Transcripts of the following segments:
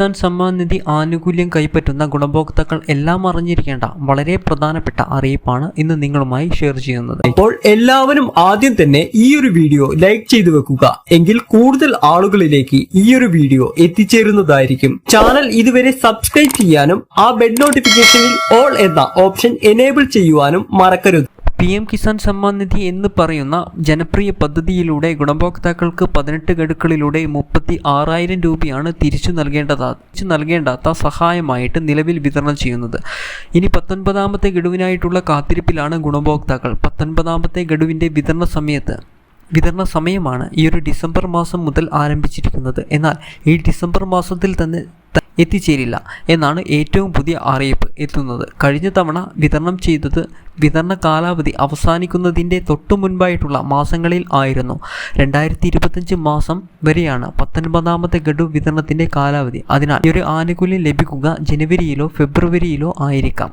കിസാൻ സമ്മാൻ നിധി ആനുകൂല്യം കൈപ്പറ്റുന്ന ഗുണഭോക്താക്കൾ എല്ലാം അറിഞ്ഞിരിക്കേണ്ട വളരെ പ്രധാനപ്പെട്ട അറിയിപ്പാണ് ഇന്ന് നിങ്ങളുമായി ഷെയർ ചെയ്യുന്നത്. അപ്പോൾ എല്ലാവരും ആദ്യം തന്നെ ഈ ഒരു വീഡിയോ ലൈക്ക് ചെയ്തു വെക്കുക. എങ്കിൽ കൂടുതൽ ആളുകളിലേക്ക് ഈ ഒരു വീഡിയോ എത്തിച്ചേരുന്നതായിരിക്കും. ചാനൽ ഇതുവരെ സബ്സ്ക്രൈബ് ചെയ്യാനും ആ ബെഡ് നോട്ടിഫിക്കേഷനിൽ ഓൾ എന്ന ഓപ്ഷൻ എനേബിൾ ചെയ്യുവാനും മറക്കരുത്. പി എം കിസാൻ സമ്മാൻ നിധി എന്ന് പറയുന്ന ജനപ്രിയ പദ്ധതിയിലൂടെ ഗുണഭോക്താക്കൾക്ക് പതിനെട്ട് ഗഡുക്കളിലൂടെ മുപ്പത്തി ആറായിരം രൂപയാണ് തിരിച്ചു നൽകേണ്ടതാ തിരിച്ചു നൽകേണ്ടാത്ത സഹായമായിട്ട് നിലവിൽ വിതരണം ചെയ്യുന്നത്. ഇനി പത്തൊൻപതാമത്തെ ഗഡുവിനായിട്ടുള്ള കാത്തിരിപ്പിലാണ് ഗുണഭോക്താക്കൾ. പത്തൊൻപതാമത്തെ ഗഡുവിന്റെ വിതരണ സമയത്ത് വിതരണ സമയമാണ് ഈ ഒരു ഡിസംബർ മാസം മുതൽ ആരംഭിച്ചിരിക്കുന്നത്. എന്നാൽ ഈ ഡിസംബർ മാസത്തിൽ തന്നെ എത്തിച്ചേരില്ല എന്നാണ് ഏറ്റവും പുതിയ അറിയിപ്പ് എത്തുന്നത്. കഴിഞ്ഞ തവണ വിതരണം ചെയ്തത് വിതരണ കാലാവധി അവസാനിക്കുന്നതിന്റെ തൊട്ടു മുൻപായിട്ടുള്ള മാസങ്ങളിൽ ആയിരുന്നു. രണ്ടായിരത്തി ഇരുപത്തഞ്ച് മാസം വരെയാണ് പത്തൊൻപതാമത്തെ ഗഡു വിതരണത്തിന്റെ കാലാവധി. അതിനാൽ ഈ ഒരു ആനുകൂല്യം ലഭിക്കുക ജനുവരിയിലോ ഫെബ്രുവരിയിലോ ആയിരിക്കാം.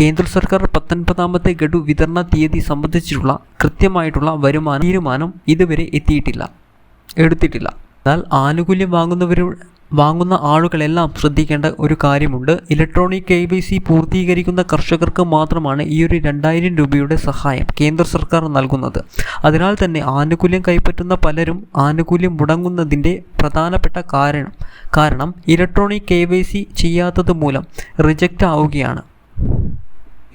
കേന്ദ്ര സർക്കാർ പത്തൊൻപതാമത്തെ ഗഡു വിതരണ തീയതി സംബന്ധിച്ചിട്ടുള്ള കൃത്യമായിട്ടുള്ള വരുമാന തീരുമാനം ഇതുവരെ എത്തിയിട്ടില്ല എടുത്തിട്ടില്ല. എന്നാൽ ആനുകൂല്യം വാങ്ങുന്നവരുടെ വാങ്ങുന്ന ആളുകളെല്ലാം ശ്രദ്ധിക്കേണ്ട ഒരു കാര്യമുണ്ട്. ഇലക്ട്രോണിക് കെ വൈ സി പൂർത്തീകരിക്കുന്ന കർഷകർക്ക് മാത്രമാണ് ഈ ഒരു രണ്ടായിരം രൂപയുടെ സഹായം കേന്ദ്ര സർക്കാർ നൽകുന്നത്. അതിനാൽ തന്നെ ആനുകൂല്യം കൈപ്പറ്റുന്ന പലരും ആനുകൂല്യം മുടങ്ങുന്നതിന്റെ പ്രധാനപ്പെട്ട കാരണം കാരണം ഇലക്ട്രോണിക് കെ വൈ സി ചെയ്യാത്തത് മൂലം റിജക്റ്റ് ആവുകയാണ്.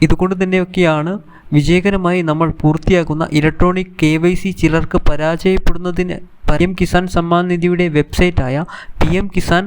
ഇതുകൊണ്ട് തന്നെയൊക്കെയാണ് വിജയകരമായി നമ്മൾ പൂർത്തിയാക്കുന്ന ഇലക്ട്രോണിക് കെ വൈ സി ചിലർക്ക് പരാജയപ്പെടുന്നതിന് പി എം കിസാൻ സമ്മാൻ നിധിയുടെ വെബ്സൈറ്റായ പി എം കിസാൻ